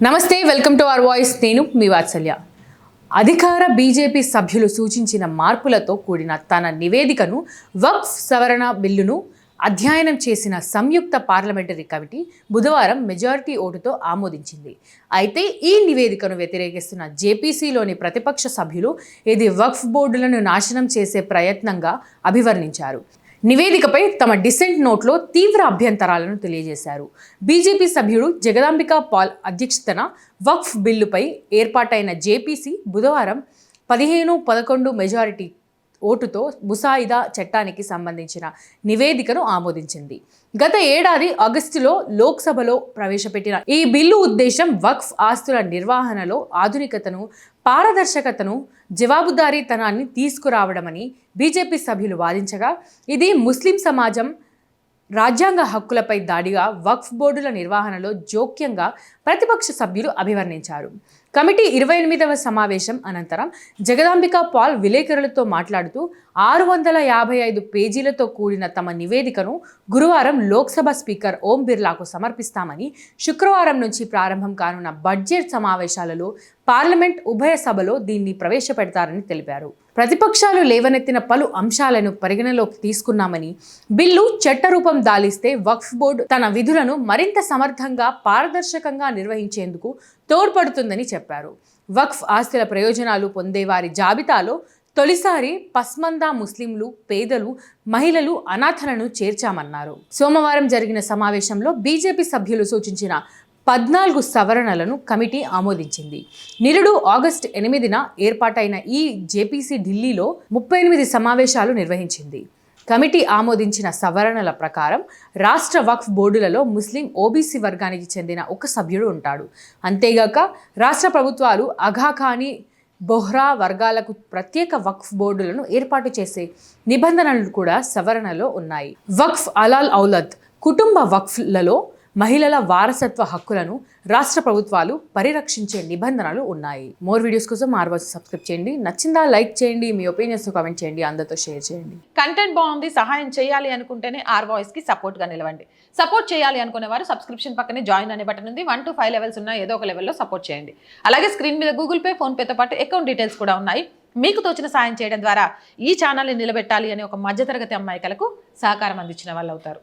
నమస్తే welcome to our voice. నేను మీ వాత్సల్య. అధికార బీజేపీ సభ్యులు సూచించిన మార్పులతో కూడిన తన నివేదికను వక్ఫ్ సవరణ బిల్లును అధ్యయనం చేసిన సంయుక్త పార్లమెంటరీ కమిటీ బుధవారం మెజారిటీ ఓటుతో ఆమోదించింది. అయితే ఈ నివేదికను వ్యతిరేకిస్తున్న జేపీసీలోని ప్రతిపక్ష సభ్యులు ఇది వక్ఫ్ బోర్డులను నాశనం చేసే ప్రయత్నంగా అభివర్ణించారు. నివేదికపై తమ డిసెంట్ నోట్లో తీవ్ర అభ్యంతరాలను తెలియజేశారు. బీజేపీ సభ్యుడు జగదాంబికా పాల్ అధ్యక్షతన వక్ఫ్ బిల్లుపై ఏర్పాటైన జేపీసీ బుధవారం పదిహేను పదకొండు మెజారిటీ ఓటుతో ముసాయిదా చట్టానికి సంబంధించిన నివేదికను ఆమోదించింది. గత ఏడాది ఆగస్టులో లోక్సభలో ప్రవేశపెట్టిన ఈ బిల్లు ఉద్దేశం వక్ఫ్ ఆస్తుల నిర్వహణలో ఆధునికతను పారదర్శకతను జవాబుదారీతనాన్ని తీసుకురావడమని బీజేపీ సభ్యులు వాదించగా ఇది ముస్లిం సమాజం రాజ్యాంగ హక్కులపై దాడిగా వక్ఫ్ బోర్డుల నిర్వహణలో జోక్యంగా ప్రతిపక్ష సభ్యులు అభివర్ణించారు. కమిటీ ఇరవై ఎనిమిదవ సమావేశం అనంతరం జగదాంబిక పాల్ విలేకరులతో మాట్లాడుతూ ఆరు వందల యాభై ఐదు పేజీలతో కూడిన తమ నివేదికను గురువారం లోక్సభ స్పీకర్ ఓం బిర్లాకు సమర్పిస్తామని శుక్రవారం నుంచి ప్రారంభం కానున్న బడ్జెట్ సమావేశాలలో పార్లమెంట్ ఉభయ సభలో దీన్ని ప్రవేశపెడతారని తెలిపారు. ప్రతిపక్షాలు లేవనెత్తిన పలు అంశాలను పరిగణలోకి తీసుకున్నామని బిల్లు చట్టరూపం దాలిస్తే వక్ఫ్ బోర్డు తన విధులను మరింత సమర్థంగా పారదర్శకంగా నిర్వహించేందుకు తోడ్పడుతుందని చెప్పారు. వక్ఫ్ ఆస్తుల ప్రయోజనాలు పొందేవారి జాబితాలో తొలిసారి పస్మందా ముస్లింలు పేదలు మహిళలు అనాథలను చేర్చామన్నారు. సోమవారం జరిగిన సమావేశంలో బీజేపీ సభ్యులు సూచించిన పద్నాలుగు సవరణలను కమిటీ ఆమోదించింది. నిరుడు ఆగస్టు ఎనిమిదిన ఏర్పాటైన ఈ జేపీసీ ఢిల్లీలో ముప్పై ఎనిమిది సమావేశాలు నిర్వహించింది. కమిటీ ఆమోదించిన సవరణల ప్రకారం రాష్ట్ర వక్ఫ్ బోర్డులలో ముస్లిం ఓబీసీ వర్గానికి చెందిన ఒక సభ్యుడు ఉంటాడు. అంతేగాక రాష్ట్ర ప్రభుత్వాలు అఘాఖానీ బొహ్రా వర్గాలకు ప్రత్యేక వక్ఫ్ బోర్డులను ఏర్పాటు చేసే నిబంధనలు కూడా సవరణలో ఉన్నాయి. వక్ఫ్ అలాల్ ఔలద్ కుటుంబ వక్ఫ్లలో మహిళల వారసత్వ హక్కులను రాష్ట్ర ప్రభుత్వాలు పరిరక్షించే నిబంధనలు ఉన్నాయి. మోర్ వీడియోస్ కోసం మార్వాస్ సబ్స్క్రైబ్ చేయండి. నచ్చిందా లైక్ చేయండి. మీ ఒపీనియన్స్ కామెంట్ చేయండి. అందరితో షేర్ చేయండి. కంటెంట్ బాగుంది సహాయం చేయాలి అనుకుంటేనే ఆర్ వాయిస్కి సపోర్ట్గా నిలవండి. సపోర్ట్ చేయాలి అనుకునే వారు సబ్స్క్రిప్షన్ పక్కనే జాయిన్ అనే బటన్ ఉంది. వన్ టు ఫైవ్ లెవెల్స్ ఉన్న ఏదో ఒక లెవెల్లో సపోర్ట్ చేయండి. అలాగే స్క్రీన్ మీద గూగుల్ పే ఫోన్ పేతో పాటు అకౌంట్ డీటెయిల్స్ కూడా ఉన్నాయి. మీకు తోచిన సాయం చేయడం ద్వారా ఈ ఛానల్ని నిలబెట్టాలి అనే ఒక మధ్యతరగతి అమ్మాయికలకు సహకారం అందించిన వాళ్ళు అవుతారు